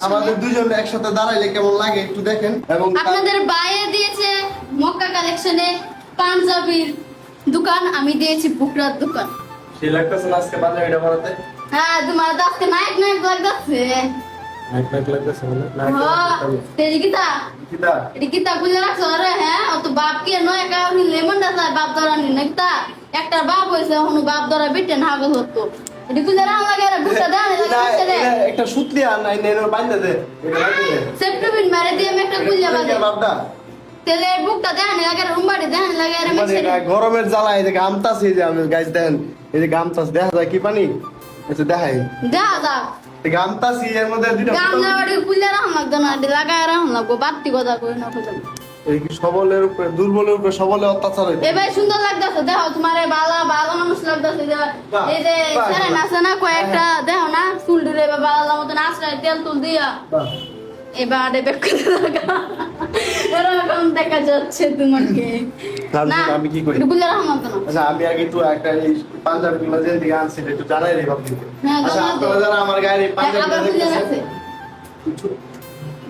আমাদের দুজন একসাথে দাঁড়াইলে কেমন লাগে একটু দেখেন। এবং আপনাদের বাইরে দিয়েছে মক্কা কালেকশনে পাঞ্জাবির দোকান আমি দিয়েছি বুকরার দোকান। সে লাগতেছে না আজকে পাঞ্জাবিটা পরাতে হ্যাঁ তোমার তো আজকে নায়ক নায়ক লাগতেছে। নাইট নাইট লাগতেছে বলে হ্যাঁ তেজি কিতা কিতা এটি কিতা খুলে রাখছো? আরে হ্যাঁ অত বাপ কি নয় কারণ লেমন না বাপ ধরা নি একটা বাপ হয়েছে বাপ ধরা বিটে না হাগল হতো। এটি খুলে রাখ লাগে একটা সুতলি আর নাই নেন বাইন্দা দে। দে। সেপ্টেম্বর মারে দিয়ে আমি একটা খুলে বাজে বাপটা তেলে বুকটা দেন লাগে রুমবাড়ি দেন লাগে আরে মানে গরমের জ্বালা এই যে এই যে আমি গাছ দেন। এই যে গামতাস দেখা যায় কি পানি? আচ্ছা দেখাই। দেখা যাক এই এর মধ্যে দুইটা গামলা বাড়ি খুলে রাখুন লাগতো না লাগায় রাখুন লাগবো বাড়তি কথা কই না খুঁজে এই কি সবলের উপরে দুর্বলের উপরে সবলে অত্যাচার হইছে এ ভাই সুন্দর লাগতেছে দেখো তোমার বালা বালা মানুষ যে এই যে। আছে না কয়েকটা দেখো না চুল ডুলে বা বালা মতন আশ্রয় তেল তুল দিয়া। বাহ। এবার করে লাগা এরকম দেখা যাচ্ছে তোমাকে। আমি- কি করি? ডুবুলে রহমত না আচ্ছা আমি আগে একটু একটা এই পাঞ্জাবি গুলো যে দিকে আনছি একটু জানাই রে বাপ হ্যাঁ, আচ্ছা দে। আপনারা যারা আমার গায়ের এই পাঞ্জাবিটা আবার খুলে দেখতেছেন রাখছে।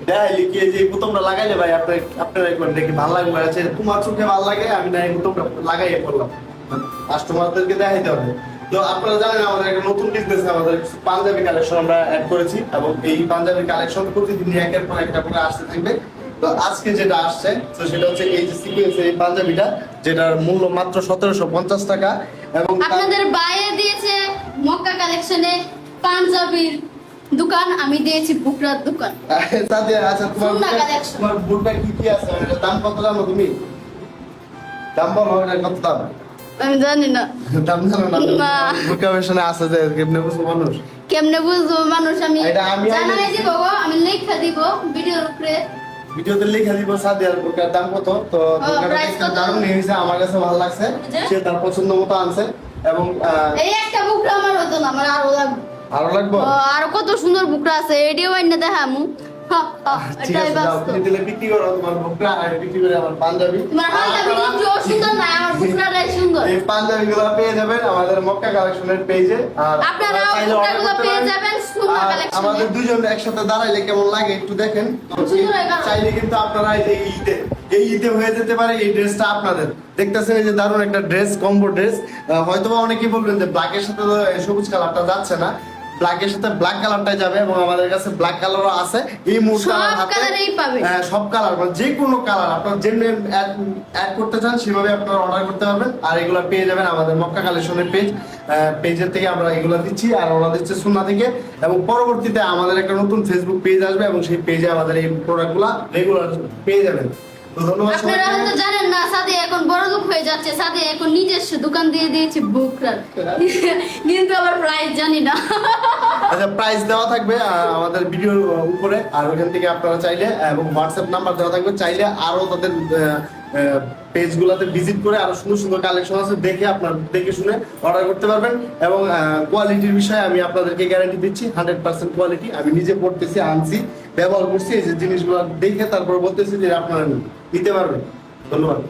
দেখাই লিখিয়ে যে এই লাগাইলে ভাই আপনার দেখি ভালো লাগবে। আছে তোমার চোখে ভালো লাগে আমি না বোতামটা লাগাইয়ে পড়লাম। কাস্টমারদেরকে দেখাইতে হবে। তো আপনারা জানেন আমাদের একটা নতুন বিজনেস আমাদের পাঞ্জাবি কালেকশন আমরা অ্যাড করেছি এবং এই পাঞ্জাবি কালেকশন প্রতিদিন একের পর একটা করে আসতে থাকবে। তো আজকে যেটা আসছে তো সেটা হচ্ছে এই যে সিকুয়েন্স এই পাঞ্জাবিটা যেটার মূল্য মাত্র সতেরোশো পঞ্চাশ টাকা এবং আপনাদের বাইরে দিয়েছে মক্কা কালেকশনে পাঞ্জাবির দোকান আমি দিয়েছি বুকরার দোকান। তাতে আচ্ছা তোমার তোমার বুটটা কি কি আছে? দাম কত জানো তুমি দাম বলো এটার কত দাম? আমি জানি না। না। না। আছে যে কেমনে বুঝব মানুষ? কেমনে বুঝব মানুষ? আমি আমি- জানাই দিব গো আমি লেখা দিব ভিডিওর উপরে। ভিডিওতে লিখে দিব সাদিয়ার বুকার দাম কত? তো বুকাটা price দেখতে কত? দারুণ হয়েছে আমার কাছে ভালো লাগছে। সে তার পছন্দ মতো আনছে এবং আহ, এই একটা বুকরা আমার হতো না আমার আরও লাগবে। ও, আরও কত সুন্দর বুকরা আছে এডিও আইনা দেখামু। বিক্রি করো তোমার বুকটা আর বিক্রি করে আমার পাঞ্জাবি। তোমার পাঞ্জাবি সুন্দর না আমার সুন্দর এই পাঞ্জাবি পেয়ে যাবেন আমাদের মক্কা কালেকশনের পেজে আর আপনারা চাইলে order বুকরাগুলো করতে পেয়ে যাবেন সুন্দর আর আমাদের দুজন একসাথে দাঁড়াইলে কেমন লাগে একটু দেখেন। চাইলে কিন্তু আপনারা এই ঈদে এই ঈদে হয়ে যেতে পারে এই ড্রেসটা আপনাদের। দেখতেছেন এই যে দারুণ একটা ড্রেস কম্বো ড্রেস হয়তোবা অনেকে অনেকেই বলবেন যে ব্ল্যাকের সাথে সবুজ কালারটা যাচ্ছে না। ব্ল্যাকের সাথে ব্ল্যাক কালারটাই যাবে এবং আমাদের কাছে ব্ল্যাক কালারও আছে। এই মুহূর্তে আমার হাতে হ্যাঁ, সব কালার মানে যে কোনো কালার আপনার যেমনি অ্যাড করতে চান সেভাবে আপনারা অর্ডার করতে পারবেন। আর এগুলো পেয়ে যাবেন আমাদের মক্কা কালেকশনের পেজ পেজের থেকে আমরা এগুলো দিচ্ছি আর ওরা দিচ্ছে সুন্না থেকে। এবং পরবর্তীতে আমাদের একটা নতুন ফেসবুক পেজ আসবে এবং সেই পেজে আমাদের এই প্রোডাক্টগুলো রেগুলার পেয়ে যাবেন। আপনারা হয়তো জানেন না সাদি এখন বড় লোক হয়ে যাচ্ছে সাদি এখন নিজস্ব দোকান দিয়ে দিয়েছে বুকরার কিন্তু আবার প্রাইস জানি না। আচ্ছা প্রাইস দেওয়া থাকবে আমাদের ভিডিওর উপরে আর ওখান থেকে আপনারা চাইলে এবং হোয়াটসঅ্যাপ নাম্বার দেওয়া থাকবে চাইলে আরও তাদের পেজ গুলাতে ভিজিট করে আরও সুন্দর সুন্দর কালেকশন আছে দেখে আপনার দেখে শুনে অর্ডার করতে পারবেন। এবং কোয়ালিটির বিষয়ে আমি আপনাদেরকে গ্যারান্টি দিচ্ছি হান্ড্রেড পার্সেন্ট কোয়ালিটি আমি নিজে পড়তেছি আনছি ব্যবহার করছি এই যে জিনিসগুলো দেখে তারপর বলতেছি যে আপনারা নিতে পারবেন ধন্যবাদ।